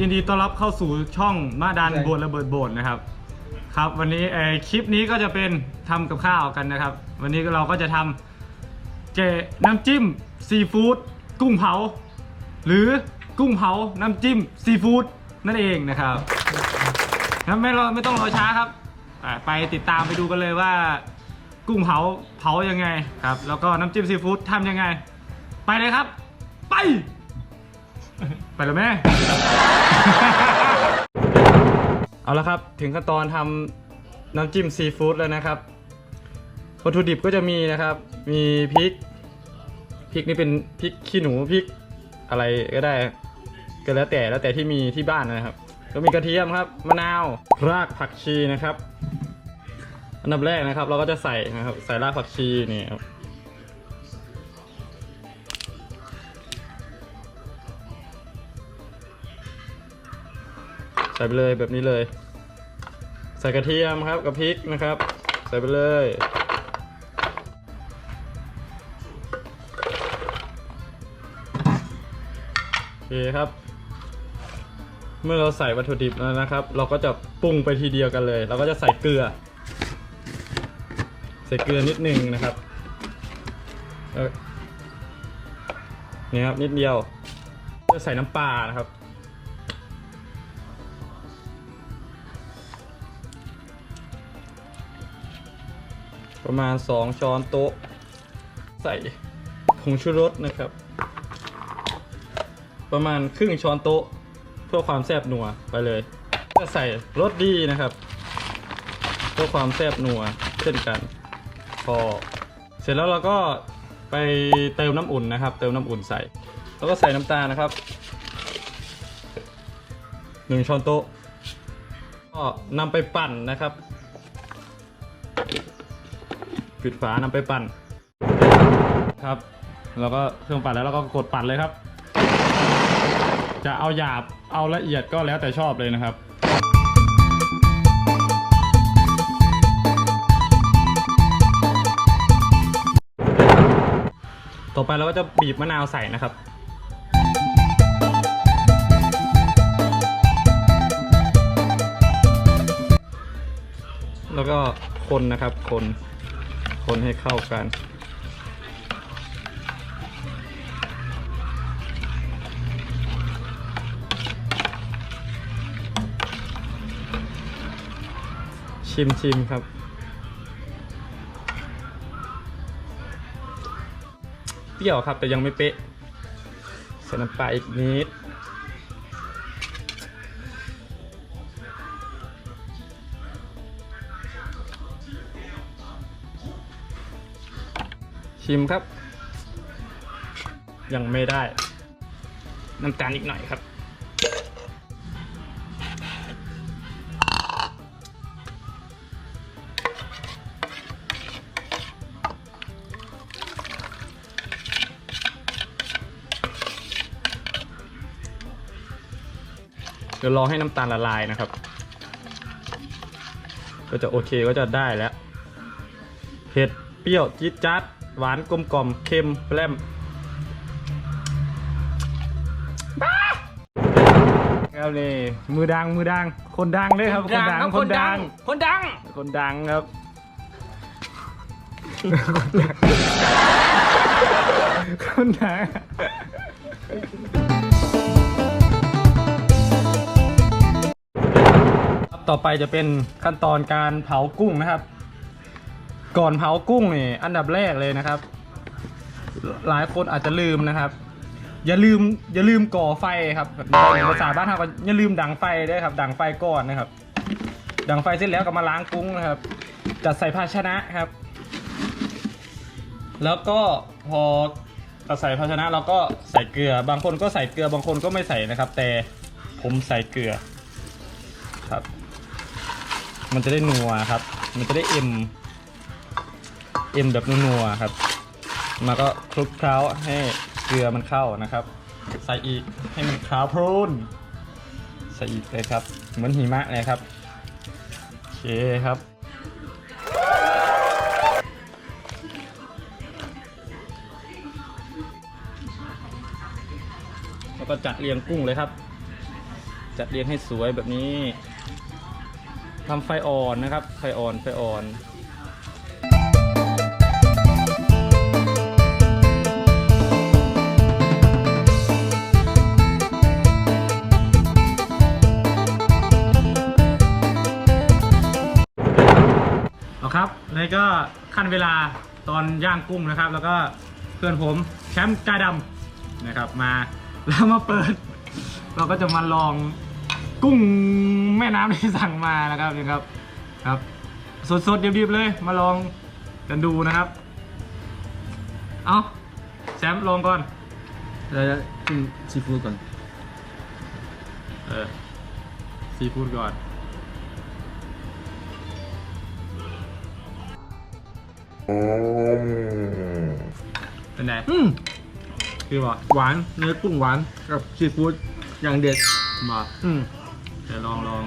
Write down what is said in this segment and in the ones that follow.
ยินดีต้อนรับเข้าสู่ช่องมาดันใช่บวนระเบิดโบนนะครับ ครับวันนี้เอ่อคลิปนี้ก็จะเป็นทำกับข้าวกันนะครับ วันนี้เราก็จะทำเจน้ำจิ้มซีฟู้ดกุ้งเผา หรือกุ้งเผาน้ำจิ้มซีฟู้ดนั่นเองนะครับงั้นไม่รอไม่ต้องรอช้าครับอ่าไปติดตามไปดูกันเลยว่า กุ้งเผาเผายังไงครับ แล้วก็น้ำจิ้มซีฟู้ดทำยังไง ไปเลยครับ ไป ไปแล้วแม่ เอาละครับถึงขั้นตอนทำน้ำจิ้มซีฟู้ดแล้วนะครับวัตถุดิบก็จะมีนะครับ มีพริก พริกนี่เป็นพริกขี้หนูพริกอะไรก็ได้ ก็แล้วแต่แล้วแต่ที่มีที่บ้านนะครับ ก็มีกระเทียมครับมะนาวรากผักชีนะครับ อันดับแรกนะครับ เราก็จะใส่นะครับ ใส่รากผักชีนี่ครับ ใส่ไปเลยแบบนี้เลย ใส่กระเทียมครับกับพริกนะครับ ใส่ไปเลย โอเคครับ เมื่อเราใส่วัตถุดิบแล้วนะครับ เราก็จะปรุงไปทีเดียวกันเลย เราก็จะใส่เกลือ ใส่เกลือนิดนึงนะครับนี่ครับนิดเดียวจะใส่น้ำปลานะครับ ประมาณ 2 ช้อนโต๊ะ ใส่ผงชูรสนะครับ ประมาณครึ่งช้อนโต๊ะ เพื่อความแซ่บนัวไปเลย จะใส่รสดีนะครับ เพื่อความแซ่บนัวเช่นกัน พอ เสร็จแล้วเราก็ไปเติมน้ำอุ่นนะครับ เติมน้ำอุ่นใส่ แล้วก็ใส่น้ำตาลนะครับหนึ่งช้อนโต๊ะก็นำไปปั่นนะครับ ปิดฝานำไปปั่น ครับแล้วก็เครื่องปั่นแล้วเราก็กดปั่นเลยครับ จะเอาหยาบเอาละเอียดก็แล้วแต่ชอบเลยนะครับต่อไปเราก็จะบีบมะนาวใส่นะครับ แล้วก็คนนะครับ คน คนให้เข้ากัน ชิมชิมครับ เปรี้ยวครับแต่ยังไม่เป๊ะใส่น้ำปลาอีกนิด ชิมครับ ยังไม่ได้ น้ำตาลอีกหน่อยครับ เดี๋ยวรอให้น้ำตาลละลายนะครับ ก็จะโอเคก็จะได้แล้ว เผ็ด เปรี้ยว จี๊ดจ๊าด หวานกลมกล่อมเค็มแปร่มครับนี่มือดังมือดัง คนดังเลยครับ คนดังคนดัง คนดัง คนดังครับคนดังต่อไปจะเป็นขั้นตอนการเผากุ้งนะครับ ก่อนเผากุ้งนี่อันดับแรกเลยนะครับ หลายคนอาจจะลืมนะครับ อย่าลืมอย่าลืมก่อไฟครับภาษาบ้านเราก็อย่าลืมดังไฟด้วยครับ ดังไฟก่อนนะครับ ดังไฟเสร็จแล้วก็มาล้างกุ้งนะครับ จัดใส่ภาชนะครับ แล้วก็พอใส่ภาชนะเราก็ใส่เกลือ บางคนก็ใส่เกลือบางคนก็ไม่ใส่นะครับ แต่ผมใส่เกลือครับ มันจะได้นัวครับ มันจะได้เอ็ม เอ็มแบบนัวๆครับ มาก็คลุกเคล้าให้เกลือมันเข้านะครับ ใส่อีกให้มันขาวโพลนใส่อีกเลยครับ เหมือนหิมะเลยครับโอเคครับแล้วก็จัดเรียงกุ้งเลยครับ จัดเรียงให้สวยแบบนี้ทำไฟอ่อนนะครับ ไฟอ่อนไฟอ่อน ครับนี่ก็ขั้นเวลาตอนย่างกุ้งนะครับ แล้วก็เพื่อนผมแชมป์กายดำนะครับมาแล้วมาเปิด เราก็จะมาลองกุ้งแม่น้ำที่สั่งมานะครับนี่ครับครับสดๆดิบๆเลย มาลองกันดูนะครับ เอาแชมป์ลองก่อนเราจะกินซีฟู้ดก่อน เออซีฟู้ดก่อน เป็นไงอืมคือบอกหวาน เนื้อกุ้งหวาน กับซีฟู้ดอย่างเด็ดบอกอืมเดี๋ยวลองลอง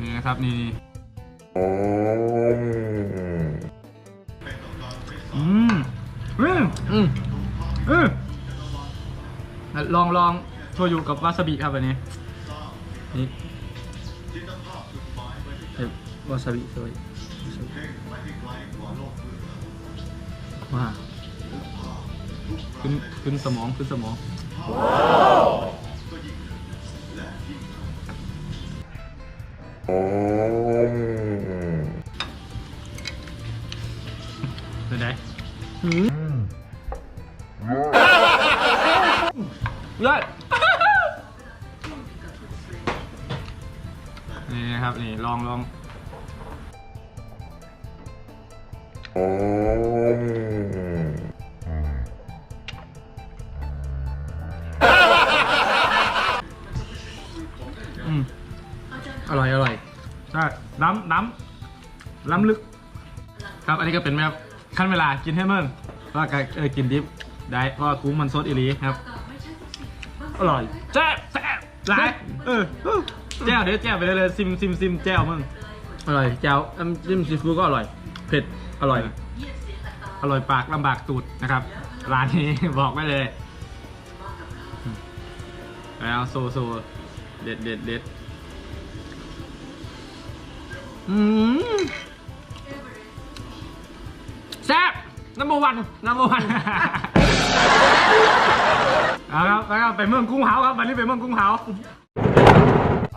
นี่นะครับนี่อืมอืมอืมอืมลองลองโชยุกับวาซาบิครับอันนี้นี่เดี๋ยววาซาบิด้วย ว้าขึ้นขึ้นสมองขึ้นสมองเป็นไงอืมยอดนี่นะครับนี่ลองลอง อืมอร่อยอร่อยใช่ล้ำล้ำล้ำลึก ครับอันนี้ก็เป็นแบบขั้นเวลากินให้เมื่งว่าก็เออกินดิบได้เพราะว่ากุ้งมันสดอีหลีครับ อร่อยแจ๊บแจ๊บหลายเออเออแจ้วเดี๋ยวแจ้วไปเลยเลยซิมซิมซิมแจ้วมึงอร่อยแจ่วน้ำจิ้มซีฟู้ดก็อร่อย เผ็ด อร่อย อร่อยปากลำบากตูดนะครับ ร้านนี้บอกไว้เลย แล้วโซโซเด็ดเด็ดเด็ดอืมแซ่บนัมเบอร์วันนัมเบอร์วันเอาครับแล้วก็ไปเมืองกุ้งเผาครับ วันนี้ไปเมืองกุ้งเผา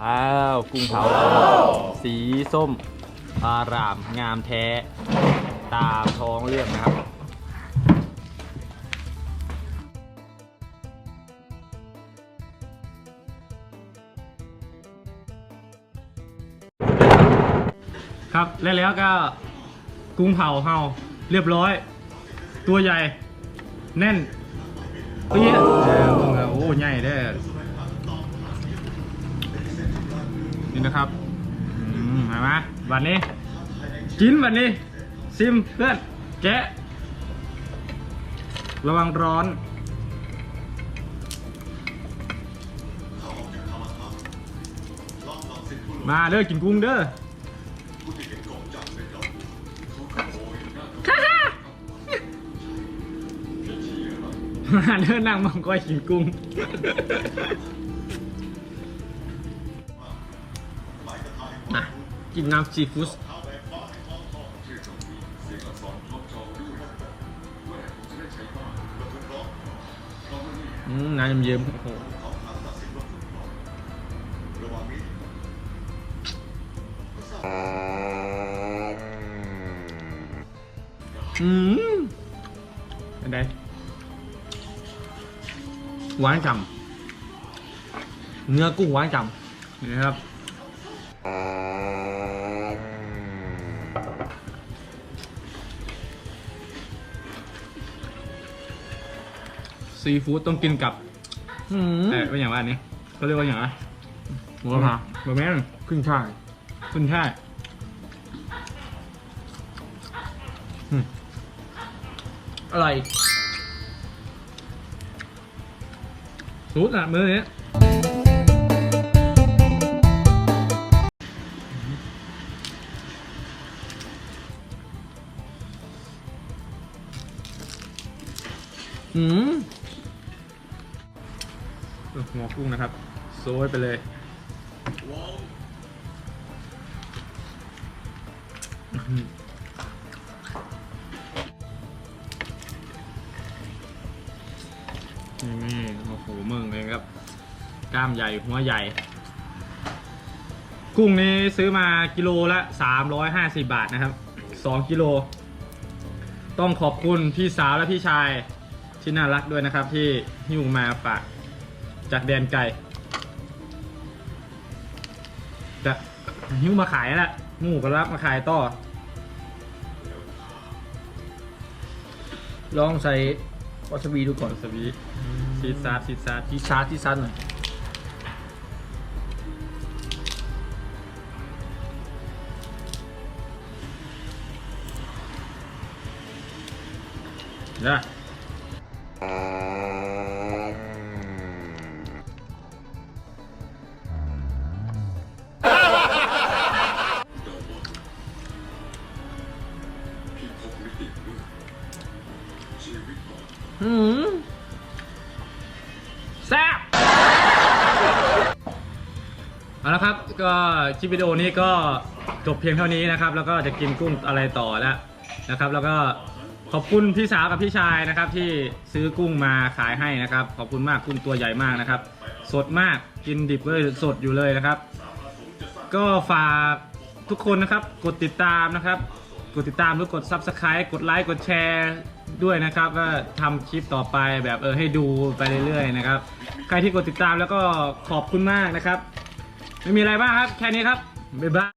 ว้าว กุ้งเผาสีส้มอารามงามแท้ ตามท้องเรื่องนะครับครับแล้วแล้วก็กุ้งเผาเฮาเรียบร้อย ตัวใหญ่ แน่นเปี้ยออมึงอะโอ้ใหญ่ได้นี่นะครับเห็นไหมวันนี้กินวันนี้ ซิมเพื่อนแกะ ระวังร้อน มาเด้อกินกุ้งเด้อมาเด้อนั่งมังกรกินกุ้งอะกินน้ำซีฟู้ด น้ำเยิ้มๆโอ้โหอืมอันใดหวานจำเนื้อกุ้งหวานจนี่ครับ ซีฟู้ดต้องกินกับำอืมเอ่อเป็นอย่างว่าอันนี้เขาเรียกว่าอย่างไรหัวผาบะแม่นขึ้นช่ายขึ้นช่ายอร่อยซูดอะมือนี้อืมเออ หัวกุ้งนะครับโซยไปเลยนี่โอ้โหมึงเลยครับ กล้ามใหญ่หัวใหญ่ กุ้งนี้ซื้อมากิโลละ 350 บาทนะครับ 2 กิโล ต้องขอบคุณพี่สาวและพี่ชายที่น่ารักด้วยนะครับ ที่หิ้วมาฝาก จากแดนไกลจะหิ้วมาขายแหละหมูก็รับมาขายต่อ ลองใส่วาซาบิดูก่อนสวีซีดซาดซีดซาดที่ชาร์จที่ซันหน่อยนะ อืมแซ่บเอาละครับก็คลิปวิดีโอนี้ก็จบเพียงเท่านี้นะครับ แล้วก็จะกินกุ้งอะไรต่อแล้วนะครับ แล้วก็ขอบคุณพี่สาวกับพี่ชายนะครับ ที่ซื้อกุ้งมาขายให้นะครับ ขอบคุณมากกุ้งตัวใหญ่มากนะครับ สดมากกินดิบก็เลยสดอยู่เลยนะครับ ก็ฝากทุกคนนะครับ กดติดตามนะครับ กดติดตามหรือกด subscribe กดไลค์กดแชร์ ด้วยนะครับว่าทำคลิปต่อไปแบบเออให้ดูไปเรื่อยๆนะครับ ใครที่กดติดตามแล้วก็ขอบคุณมากนะครับ ไม่มีอะไรบ้างครับ แค่นี้ครับบ๊ายบาย